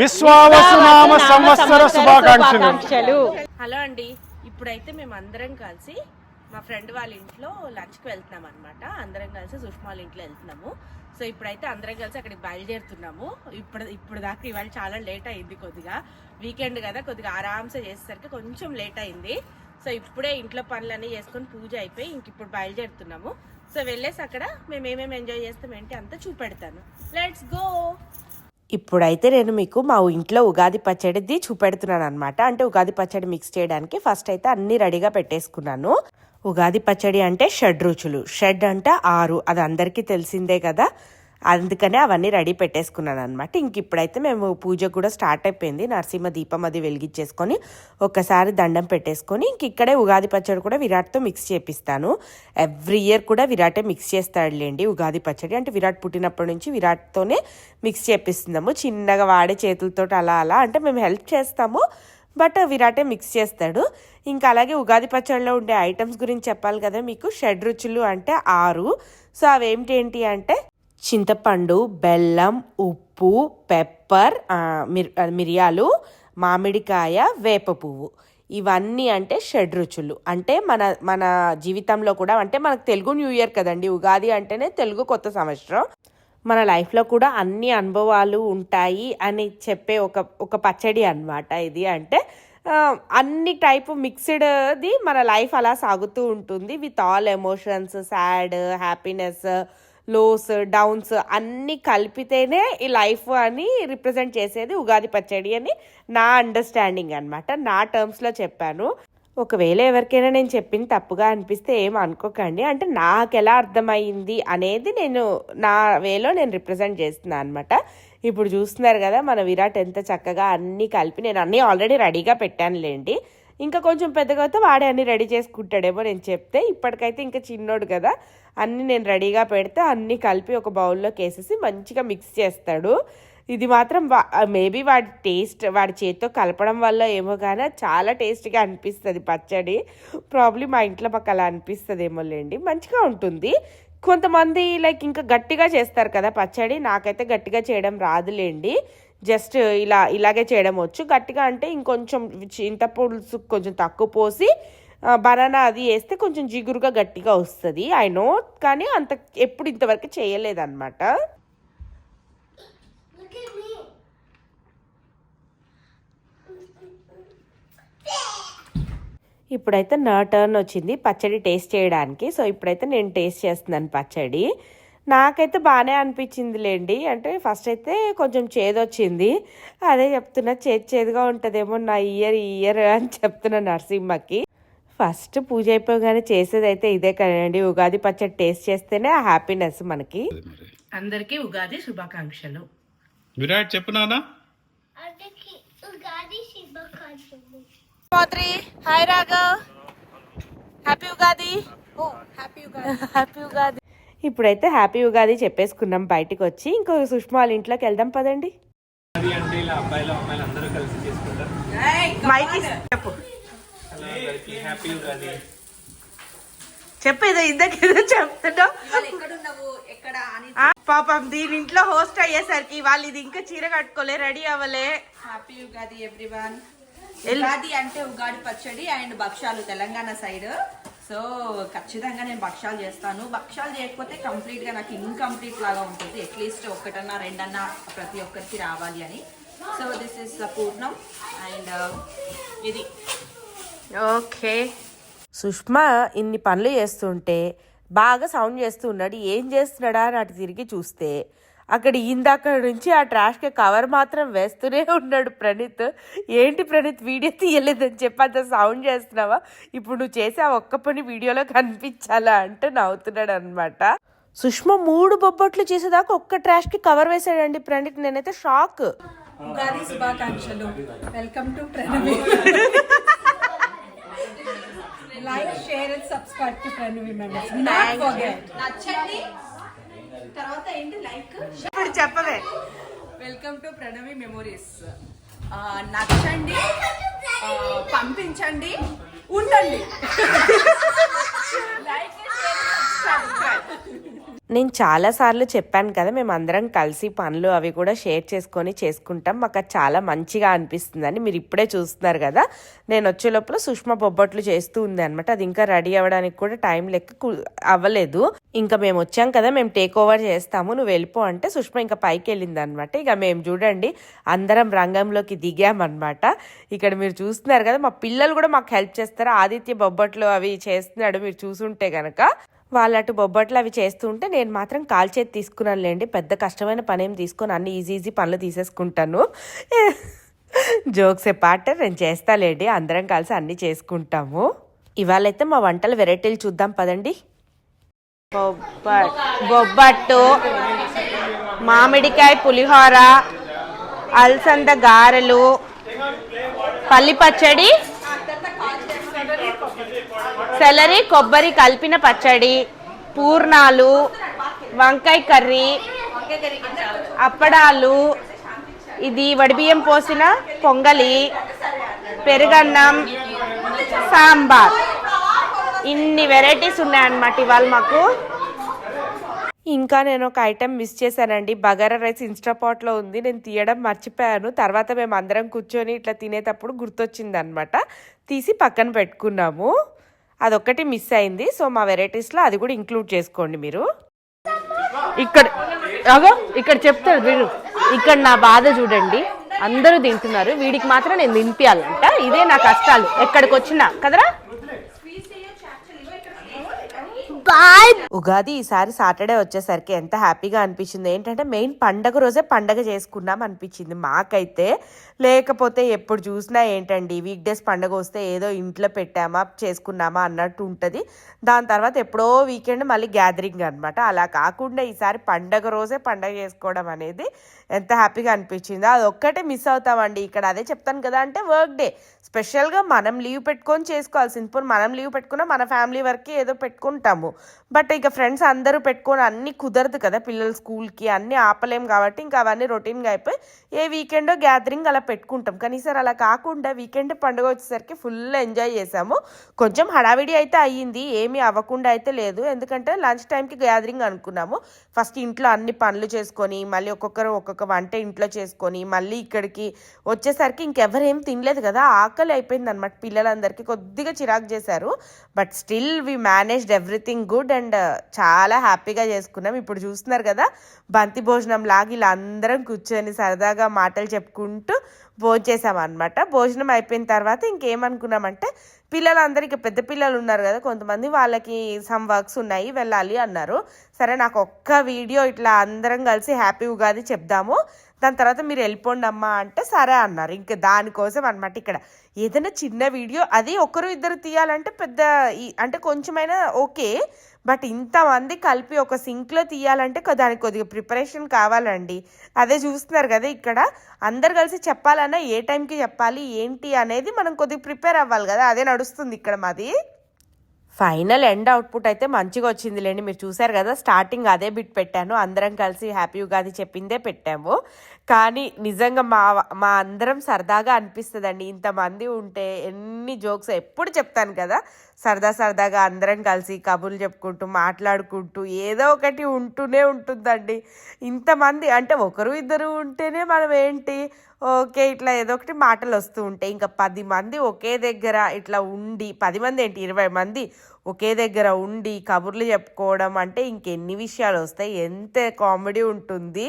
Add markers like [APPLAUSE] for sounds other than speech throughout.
విశ్వావసునామ సంవత్సర శుభాకాంక్షలు. హలో అండి ఇప్పుడైతే మేము అందరం కలిసి మా ఫ్రెండ్ వాళ్ళ ఇంట్లో లంచ్కి వెళ్తున్నాం అనమాట అందరం కలిసి సుష్మా వాళ్ళ ఇంట్లో వెళ్తున్నాము. సో ఇప్పుడైతే అందరం కలిసి అక్కడికి బయలుదేరుతున్నాము. ఇప్పుడు ఇప్పుడు దాకా ఇవాళ చాలా లేట్ అయింది కొద్దిగా. వీకెండ్ కదా కొద్దిగా ఆరామ్సే చేసేసరికి కొంచెం లేట్ అయింది. సో ఇప్పుడే ఇంట్లో పనులన్నీ చేసుకొని పూజ అయిపోయి ఇంక ఇప్పుడు బయలుదేరుతున్నాము. సో వెళ్ళేసి అక్కడ మేము ఏమేమి ఎంజాయ్ చేస్తాం ఏంటి అంతా చూపెడతాను. లెట్స్ గో ఇప్పుడైతే నేను మీకు మా ఇంట్లో ఉగాది పచ్చడిది చూపెడుతున్నాను అనమాట అంటే ఉగాది పచ్చడి మిక్స్ చేయడానికి ఫస్ట్ అయితే అన్ని రెడీగా పెట్టేసుకున్నాను. ఉగాది పచ్చడి అంటే షడ్ రుచులు. షడ్ అంటే ఆరు. అది అందరికీ తెలిసిందే కదా. అందుకనే అవన్నీ రెడీ పెట్టేసుకున్నాను అనమాట ఇంక ఇప్పుడైతే మేము పూజ కూడా స్టార్ట్ అయిపోయింది. నరసింహ దీపం అది వెలిగించేసుకొని ఒక్కసారి దండం పెట్టేసుకొని ఇంక ఇక్కడే ఉగాది పచ్చడి కూడా విరాట్తో మిక్స్ చేపిస్తాను. ఎవ్రీ ఇయర్ కూడా విరాటే మిక్స్ చేస్తాడులేండి ఉగాది పచ్చడి. అంటే విరాట్ పుట్టినప్పటి నుంచి విరాట్తోనే మిక్స్ చేపిస్తున్నాము. చిన్నగా వాడే చేతులతో అలా అలా అంటే మేము హెల్ప్ చేస్తాము బట్ విరాటే మిక్స్ చేస్తాడు. ఇంకా అలాగే ఉగాది పచ్చడిలో ఉండే ఐటమ్స్ గురించి చెప్పాలి కదా మీకు. షడ్ రుచులు అంటే ఆరు. సో అవేమిటి ఏంటి అంటే చింతపండు బెల్లం ఉప్పు పెప్పర్ మిర్- మిరియాలు మామిడికాయ వేప పువ్వు ఇవన్నీ అంటే షడ్ రుచులు. అంటే మన మన జీవితంలో కూడా అంటే మనకు తెలుగు న్యూ ఇయర్ కదండి ఉగాది అంటేనే తెలుగు కొత్త సంవత్సరం. మన లైఫ్లో కూడా అన్ని అనుభవాలు ఉంటాయి అని చెప్పే ఒక ఒక పచ్చడి అన్నమాట ఇది. అంటే అన్ని టైప్ మిక్స్డ్ది మన లైఫ్ అలా సాగుతూ ఉంటుంది. With all emotions sad happiness lows downs అన్నీ కలిపితేనే ఈ లైఫ్ అని రిప్రజెంట్ చేసేది ఉగాది పచ్చడి అని నా అండర్స్టాండింగ్ అన్నమాట. నా టర్మ్స్లో చెప్పాను. ఒకవేళ ఎవరికైనా నేను చెప్పింది తప్పుగా అనిపిస్తే ఏం అనుకోకండి. అంటే నాకు ఎలా అర్థమైంది అనేది నేను నా వేలో నేను రిప్రజెంట్ చేస్తున్నాను అనమాట ఇప్పుడు చూస్తున్నారు కదా మన విరాట్ ఎంత చక్కగా అన్నీ కలిపి నేను అన్నీ ఆల్రెడీ రెడీగా పెట్టానులేండి. ఇంకా కొంచెం పెద్దగా అయితే వాడే అన్ని రెడీ చేసుకుంటాడేమో నేను చెప్తే. ఇప్పటికైతే ఇంకా చిన్నోడు కదా అన్నీ నేను రెడీగా పెడితే అన్నీ కలిపి ఒక బౌల్లోకి వేసేసి మంచిగా మిక్స్ చేస్తాడు. ఇది మాత్రం మేబీ వాడి టేస్ట్ వాడి చేతితో కలపడం వల్ల ఏమో కానీ చాలా టేస్ట్గా అనిపిస్తుంది పచ్చడి. ప్రాబ్లీ మా ఇంట్లో మాకు అలా అనిపిస్తుంది ఏమోలేండి మంచిగా ఉంటుంది. కొంతమంది లైక్ ఇంకా గట్టిగా చేస్తారు కదా పచ్చడి. నాకైతే గట్టిగా చేయడం రాదులేండి జస్ట్ ఇలా ఇలాగే చేయడం వచ్చు. గట్టిగా అంటే ఇంకొంచెం చింత పులుసు కొంచెం తక్కువ పోసి బనానా అది వేస్తే కొంచెం జిగురుగా గట్టిగా వస్తుంది. ఐ నో కానీ అంత ఎప్పుడు ఇంతవరకు చేయలేదన్నమాట. ఇప్పుడైతే నా టర్న్ వచ్చింది పచ్చడి టేస్ట్ చేయడానికి. సో ఇప్పుడైతే నేను టేస్ట్ చేస్తున్నాను పచ్చడి. నాకైతే బాగానే అనిపించిందిలేండి. అంటే ఫస్ట్ అయితే కొంచెం చేదొచ్చింది. అదే చెప్తున్నా చేదు చేదుగా ఉంటుందేమో నా ఇయర్ ఈ ఇయర్ అని చెప్తున్నా నరసింహకి. ఫస్ట్ పూజ అయిపోగానే చేసేది అయితే ఇదే కదండి. ఉగాది పచ్చడి టేస్ట్ చేస్తేనే హ్యాపీనెస్ మనకి. అందరికీ ఉగాది శుభాకాంక్షలు. విరాట్ చెప్పు నాన్న. అందరికి ఉగాది శుభాకాంక్షలు. Mathri hi Raghav. Happy Ugadi. Happy Ugadi. Happy Ugadi. ఇప్పుడైతే హ్యాపీ ఉగాది చెప్పేసుకున్నాం బయటికి వచ్చి ఇంకో సుష్మా వాళ్ళ ఇంట్లోకి వెళ్దాం పదండి. అది అంటే ఇలా అబ్బాయిలు అమ్మాయిలు అందరూ కలిసి చేసుకుంటారు. మైక్ చెప్పు. అందరికి హ్యాపీ ఉగాది. చెప్పు ఏదో ఇందాకేదో చెప్తున్నావు. ఆ, పాపం దీని ఇంట్లో హోస్ట్ అయ్యేసరికి వాళ్ళు ఇది ఇంకా చీర కట్టుకోలే రెడీ అవ్వలే. Happy Ugadi everyone. ఉగాది అంటే ఉగాది పచ్చడి అండ్ భక్ష్యాలు తెలంగాణ సైడ్. సో ఖచ్చితంగా నేను భక్ష్యాలు చేస్తాను. భక్ష్యాలు చేయకపోతే కంప్లీట్గా నాకు ఇన్కంప్లీట్ లాగా ఉంటుంది. అట్లీస్ట్ ఒకటన్నా రెండన్నా ప్రతి ఒక్కరికి రావాలి అని. So this is Purnam and uh, ఇది. ఓకే సుష్మా ఇన్ని పనులు చేస్తుంటే బాగా సౌండ్ చేస్తున్నాడు ఏం చేస్తున్నాడా అని అటు తిరిగి చూస్తే అక్కడ ఇందాక నుంచి ఆ ట్రాష్కి కవర్ మాత్రం వేస్తూనే ఉన్నాడు ప్రణీత్. ఏంటి ప్రణీత్ వీడియో తీయలేదని చెప్పి అంత సౌండ్ చేస్తున్నావా? ఇప్పుడు నువ్వు చేసే ఆ ఒక్క పని వీడియోలో కనిపించాలా అంటే నవ్వుతున్నాడు అనమాట సుష్మా మూడు బొబ్బట్లు చేసేదాకా ఒక్క ట్రాష్కి కవర్ వేసాడండి ప్రణీత్. నేనైతే షాక్. ఉగాది శుభాకాంక్షలు. Welcome to Pranavi. Like share and subscribe to Pranavi members not forget నచ్చండి. తర్వాత ఏంటి లైక్? ఇప్పుడు చెప్పవే. Welcome to Pranavi memories. నచ్చండి పంపించండి ఉండండి. [LAUGHS] లైక్ నేను చాలాసార్లు చెప్పాను కదా మేము అందరం కలిసి పనులు అవి కూడా షేర్ చేసుకొని చేసుకుంటాం. మాకు అది చాలా మంచిగా అనిపిస్తుందని మీరు ఇప్పుడే చూస్తున్నారు కదా నేను వచ్చే లోపల సుష్మా బొబ్బట్లు చేస్తూ ఉంది అనమాట అది ఇంకా రెడీ అవ్వడానికి కూడా టైం లెక్క అవ్వలేదు. ఇంకా మేము వచ్చాం కదా మేము టేక్ ఓవర్ చేస్తాము. నువ్వు వెళ్ళిపో అంటే సుష్మా ఇంకా పైకి వెళ్ళింది అనమాట ఇక మేము చూడండి అందరం రంగంలోకి దిగామన్నమాట. ఇక్కడ మీరు చూస్తున్నారు కదా మా పిల్లలు కూడా మాకు హెల్ప్ చేస్తారు. ఆదిత్య బొబ్బట్లు అవి చేస్తున్నాడు మీరు చూసుంటే కనుక వాళ్ళు అటు బొబ్బట్లు అవి చేస్తుంటే నేను మాత్రం కాల్ చేతి తీసుకున్నానులేండి. పెద్ద కష్టమైన పని ఏం తీసుకొని. అన్ని ఈజీ ఈజీ పనులు తీసేసుకుంటాను. [LAUGHS] జోక్స్ ఏ పాట నేను చేస్తాలేండి. అందరం కలిసి అన్ని చేసుకుంటాము. ఇవాళైతే మా వంటల వెరైటీలు చూద్దాం పదండి. బొబ్బట్ బొబ్బట్టు మామిడికాయ పులిహోర అలసంద గారెలు పల్లి పచ్చడి సెలరీ కొబ్బరి కలిపిన పచ్చడి పూర్ణాలు వంకాయ కర్రీ అప్పడాలు ఇది వడిబియ్యం పోసిన పొంగలి పెరుగన్నం సాంబార్. ఇన్ని వెరైటీస్ ఉన్నాయన్నమాట ఇవాళ మాకు. ఇంకా నేను ఒక ఐటెం మిస్ చేశానండి. బగారా రైస్ ఇన్స్టాపాట్లో ఉంది. నేను తీయడం మర్చిపోయాను. తర్వాత మేము అందరం కూర్చొని ఇట్లా తినేటప్పుడు గుర్తొచ్చిందనమాట తీసి పక్కన పెట్టుకున్నాము. అదొక్కటి మిస్ అయింది. సో మా వెరైటీస్లో అది కూడా ఇంక్లూడ్ చేసుకోండి మీరు. ఇక్కడ అగో ఇక్కడ చెప్తాడు వీడు. ఇక్కడ నా బాధ చూడండి. అందరూ తింటున్నారు. వీడికి మాత్రం నేను తినిపించాలంట ఇదే నా కష్టాలు. ఎక్కడికి వచ్చినా. కదరా? ఉగాది ఈసారి సాటర్డే వచ్చేసరికి ఎంత హ్యాపీగా అనిపించింది. ఏంటంటే మెయిన్ పండగ రోజే పండగ చేసుకున్నాం అనిపించింది మాకైతే. లేకపోతే ఎప్పుడు చూసినా ఏంటండి వీక్ డేస్ పండగ వస్తే ఏదో ఇంట్లో పెట్టామా చేసుకున్నామా అన్నట్టు ఉంటుంది. దాని తర్వాత ఎప్పుడో వీకెండ్ మళ్ళీ గ్యాదరింగ్ అనమాట అలా కాకుండా ఈసారి పండగ రోజే పండగ చేసుకోవడం అనేది ఎంత హ్యాపీగా అనిపించిందో. అది ఒక్కటే మిస్ అవుతామండి. ఇక్కడ అదే చెప్తాను కదా అంటే వర్క్ డే స్పెషల్గా మనం లీవ్ పెట్టుకొని చేసుకోవాల్సింది. ఇప్పుడు మనం లీవ్ పెట్టుకున్నా మన ఫ్యామిలీ వరకు ఏదో పెట్టుకుంటాము. బట్ ఇక ఫ్రెండ్స్ అందరూ పెట్టుకొని అన్నీ కుదరదు కదా. పిల్లలు స్కూల్కి అన్నీ ఆపలేం కాబట్టి ఇంకా అవన్నీ రొటీన్గా అయిపోయి ఏ వీకెండో గ్యాదరింగ్ అలా పెట్టుకుంటాం. కానీ సార్ అలా కాకుండా వీకెండ్ పండుగ వచ్చేసరికి ఫుల్ ఎంజాయ్ చేసాము కొంచెం హడావిడి అయితే అయ్యింది ఏమీ అవ్వకుండా అయితే లేదు. ఎందుకంటే లంచ్ టైంకి గ్యాదరింగ్ అనుకున్నాము. ఫస్ట్ ఇంట్లో అన్ని పనులు చేసుకొని మళ్ళీ ఒక్కొక్కరు ఒక్కొక్క వంట ఇంట్లో చేసుకొని మళ్ళీ ఇక్కడికి వచ్చేసరికి ఇంకెవరేం తినలేదు కదా ఆకలి అయిపోయింది అనమాట పిల్లలందరికీ కొద్దిగా చిరాకు చేశారు. But still we managed everything good and చాలా హ్యాపీగా చేసుకున్నాం. ఇప్పుడు చూస్తున్నారు కదా బంతి భోజనం లాగా ఇలా అందరం కూర్చొని సరదాగా మాటలు చెప్పుకుంటూ భోజనం చేసామన్నమాట భోజనం అయిపోయిన తర్వాత ఇంకేమనుకున్నామంటే పిల్లలందరికీ పెద్ద పిల్లలు ఉన్నారు కదా కొంతమంది వాళ్ళకి సమ్ వర్క్స్ ఉన్నాయి వెళ్ళాలి అన్నారు. సరే నాకు ఒక్క వీడియో ఇట్లా అందరం కలిసి హ్యాపీ ఉగాది చెప్దాము. దాని తర్వాత మీరు వెళ్ళిపోండి అమ్మా అంటే సరే అన్నారు. ఇంకా దానికోసం అనమాట ఇక్కడ. ఏదైనా చిన్న వీడియో అది ఒకరు ఇద్దరు తీయాలంటే పెద్ద ఈ- అంటే కొంచెమైనా ఓకే. బట్ ఇంతమంది కలిపి ఒక సింక్లో తీయాలంటే దానికి కొద్దిగా ప్రిపరేషన్ కావాలండి. అదే చూస్తున్నారు కదా ఇక్కడ. అందరు కలిసి చెప్పాలన్నా ఏ టైంకి చెప్పాలి ఏంటి అనేది మనం కొద్దిగా ప్రిపేర్ అవ్వాలి కదా. అదే నడుస్తుంది ఇక్కడ మాది. ఫైనల్ ఎండ్ అవుట్పుట్ అయితే మంచిగా వచ్చింది లేండి మీరు చూసారు కదా స్టార్టింగ్ అదే బిట్ పెట్టాను. అందరం కలిసి హ్యాపీ ఉగాది చెప్పిందే పెట్టాము. కానీ నిజంగా మా మా అందరం సరదాగా అనిపిస్తుందండి. ఇంతమంది ఉంటే ఎన్ని జోక్స్ ఎప్పుడు చెప్తాను కదా. సరదా సరదాగా అందరం కలిసి కబుర్లు చెప్పుకుంటూ మాట్లాడుకుంటూ ఏదో ఒకటి ఉంటూనే ఉంటుందండి. ఇంతమంది అంటే ఒకరు ఇద్దరు ఉంటేనే మనం ఏంటి? ఓకే ఇట్లా ఏదో ఒకటి మాటలు వస్తూ ఉంటాయి. ఇంకా పది మంది ఒకే దగ్గర ఇట్లా ఉండి పది మంది ఏంటి? ఇరవై మంది ఒకే దగ్గర ఉండి కబుర్లు చెప్పుకోవడం అంటే ఇంకెన్ని విషయాలు వస్తాయి? ఎంత కామెడీ ఉంటుంది?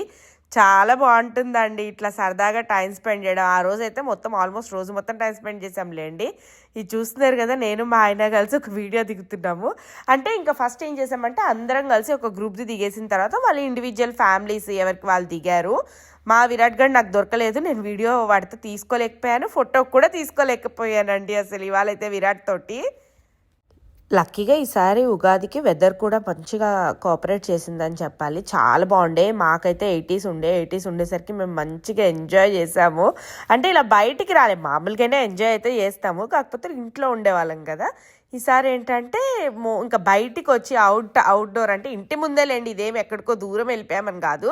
చాలా బాగుంటుందండి. ఇట్లా సరదాగా టైం స్పెండ్ చేయడం. ఆ రోజు అయితే మొత్తం ఆల్మోస్ట్ రోజు మొత్తం టైం స్పెండ్ చేసాంలేండి ఇది చూస్తున్నారు కదా నేను మా ఆయన కలిసి ఒక వీడియో దిగుతున్నాము. అంటే ఇంకా ఫస్ట్ ఏం చేసామంటే అందరం కలిసి ఒక గ్రూప్ది దిగేసిన తర్వాత వాళ్ళు ఇండివిజువల్ ఫ్యామిలీస్ ఎవరికి వాళ్ళు దిగారు. మా విరాట్ గడ్ నాకు దొరకలేదు నేను వీడియో వాడితో తీసుకోలేకపోయాను ఫోటో కూడా తీసుకోలేకపోయానండి అసలు ఇవాళ అయితే విరాట్ తోటి. లక్కీగా ఈసారి ఉగాదికి వెదర్ కూడా మంచిగా కోఆపరేట్ చేసిందని చెప్పాలి. చాలా బాగుండే. మాకైతే ఎయిటీస్ ఉండే. ఎయిటీస్ ఉండేసరికి మేము మంచిగా ఎంజాయ్ చేసాము. అంటే ఇలా బయటికి రాలే. మామూలుగానే ఎంజాయ్ అయితే చేస్తాము. కాకపోతే ఇంట్లో ఉండేవాళ్ళం కదా. ఈసారి ఏంటంటే మో ఇంకా బయటికి వచ్చి అవుట్ అవుట్డోర్ అంటే ఇంటి ముందే లేండి ఇదేమి ఎక్కడికో దూరం వెళ్ళిపోయామని కాదు.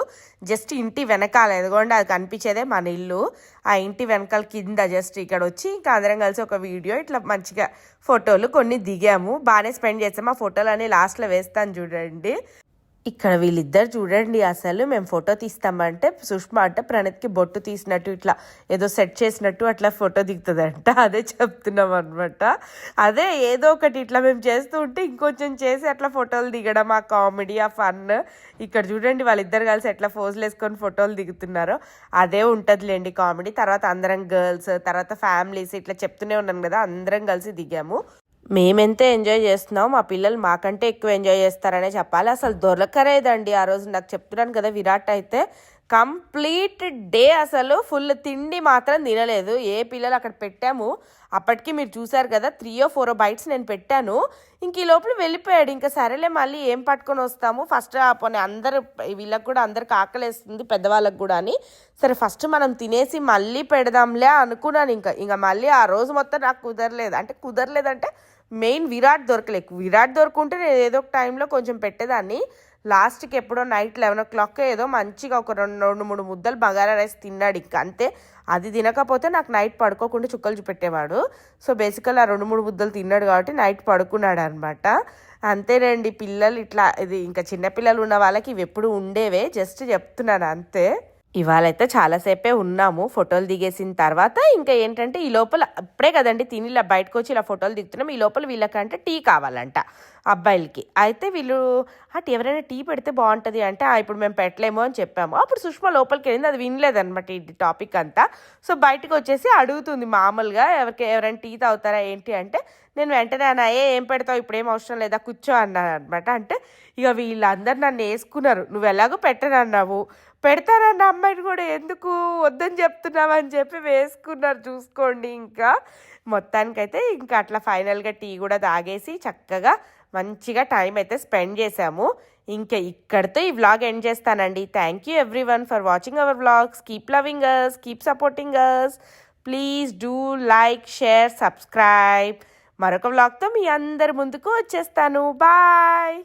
జస్ట్ ఇంటి వెనకాల ఎదుగోండి అది కనిపించేదే మన ఇల్లు. ఆ ఇంటి వెనకాల కింద జస్ట్ ఇక్కడ వచ్చి ఇంకా అందరం కలిసి ఒక వీడియో ఇట్లా మంచిగా ఫోటోలు కొన్ని దిగాము. బాగానే స్పెండ్ చేసాము ఆ ఫోటోలు అన్ని లాస్ట్లో వేస్తాను చూడండి. ఇక్కడ వీళ్ళిద్దరు చూడండి అసలు మేము ఫోటో తీస్తామంటే సుష్మా అంటే ప్రణత్కి బొట్టు తీసినట్టు ఇట్లా ఏదో సెట్ చేసినట్టు అట్లా ఫోటో దిగుతుందంట. [LAUGHS] అదే చెప్తున్నాం అనమాట అదే ఏదో ఒకటి ఇట్లా మేము చేస్తూ ఉంటే ఇంకొంచెం చేసి అట్లా ఫోటోలు దిగడం ఆ కామెడీ ఆ ఫన్. ఇక్కడ చూడండి వాళ్ళిద్దరు కలిసి ఎట్లా ఫోజులు వేసుకొని ఫోటోలు దిగుతున్నారో. అదే ఉంటుందిలేండి కామెడీ. తర్వాత అందరం గర్ల్స్ తర్వాత ఫ్యామిలీస్ ఇట్లా చెప్తూనే ఉన్నాం కదా అందరం కలిసి దిగాము. మేమెంత ఎంజాయ్ చేస్తున్నాం మా పిల్లలు మాకంటే ఎక్కువ ఎంజాయ్ చేస్తారనే చెప్పాలి. అసలు దొరకరేదండి ఆ రోజు నాకు చెప్తున్నాను కదా విరాట్ అయితే. కంప్లీట్ డే అసలు ఫుల్ తిండి మాత్రం తినలేదు. ఏ పిల్లలు అక్కడ పెట్టాము? అప్పటికి మీరు చూసారు కదా త్రీ ఓ ఫోర్ బైట్స్ నేను పెట్టాను. ఇంక ఈ లోపల వెళ్ళిపోయాడు. ఇంకా సరేలే మళ్ళీ ఏం పట్టుకొని వస్తాము? ఫస్ట్ పోనీ అందరు వీళ్ళకి కూడా అందరికి ఆకలేస్తుంది పెద్దవాళ్ళకి కూడా అని. సరే ఫస్ట్ మనం తినేసి మళ్ళీ పెడదాంలే అనుకున్నాను ఇంకా. ఇంకా మళ్ళీ ఆ రోజు మొత్తం నాకు కుదరలేదు. అంటే కుదరలేదంటే మెయిన్ విరాట్ దొరకలేదు విరాట్ దొరుకుంటే నేను ఏదో ఒక టైంలో కొంచెం పెట్టేదాన్ని. లాస్ట్కి ఎప్పుడో నైట్ లెవెన్ ఓ క్లాక్ ఏదో మంచిగా ఒక రెండు రెండు మూడు ముద్దలు బగారా రైస్ తిన్నాడు ఇంకా. అంతే. అది తినకపోతే నాకు నైట్ పడుకోకుండా చుక్కలు చూపెట్టేవాడు. సో బేసికల్ ఆ రెండు మూడు ముద్దలు తిన్నాడు కాబట్టి నైట్ పడుకున్నాడు అనమాట అంతేనండి పిల్లలు ఇట్లా ఇది ఇంకా చిన్నపిల్లలు ఉన్న వాళ్ళకి ఇవి ఎప్పుడు ఉండేవే. జస్ట్ చెప్తున్నాను అంతే. ఇవాళైతే చాలాసేపే ఉన్నాము ఫోటోలు దిగేసిన తర్వాత ఇంకా ఏంటంటే ఈ లోపల అప్పుడే కదండి తిని ఇలా బయటకు వచ్చి ఇలా ఫోటోలు దిగుతున్నాం. ఈ లోపల వీళ్ళకంటే టీ కావాలంట అబ్బాయిలకి. అయితే వీళ్ళు అటు ఎవరైనా టీ పెడితే బాగుంటుంది అంటే "ఆ, ఇప్పుడు మేము పెట్టలేము అని చెప్పాము. అప్పుడు సుష్మా లోపలికి వెళ్ళింది. అది వినలేదనమాట ఈ టాపిక్ అంతా. సో బయటకు వచ్చేసి అడుగుతుంది మామూలుగా ఎవరికి ఎవరైనా టీ తాగుతారా ఏంటి? అంటే నేను వెంటనే అన్నా ఏ ఏం పెడతావు? ఇప్పుడు ఏం అవసరం లేదా? కూర్చో అన్నాను అనమాట అంటే ఇక వీళ్ళందరూ నన్ను వేసుకున్నారు. నువ్వు ఎలాగో పెట్టనన్నావు? పెడతారన్న అమ్మాయిని కూడా ఎందుకు వద్దని చెప్తున్నావు అని చెప్పి వేసుకున్నారు చూసుకోండి ఇంకా. మొత్తానికైతే ఇంకా అట్లా ఫైనల్గా టీ కూడా తాగేసి చక్కగా మంచిగా టైం అయితే స్పెండ్ చేసాము ఇంకా ఇక్కడితో ఈ వ్లాగ్ ఎండ్ చేస్తానండి. Thank you everyone for watching our vlogs keep loving us keep supporting us please do like share subscribe మరొక వ్లాగ్తో మీ అందరి ముందుకు వచ్చేస్తాను. బాయ్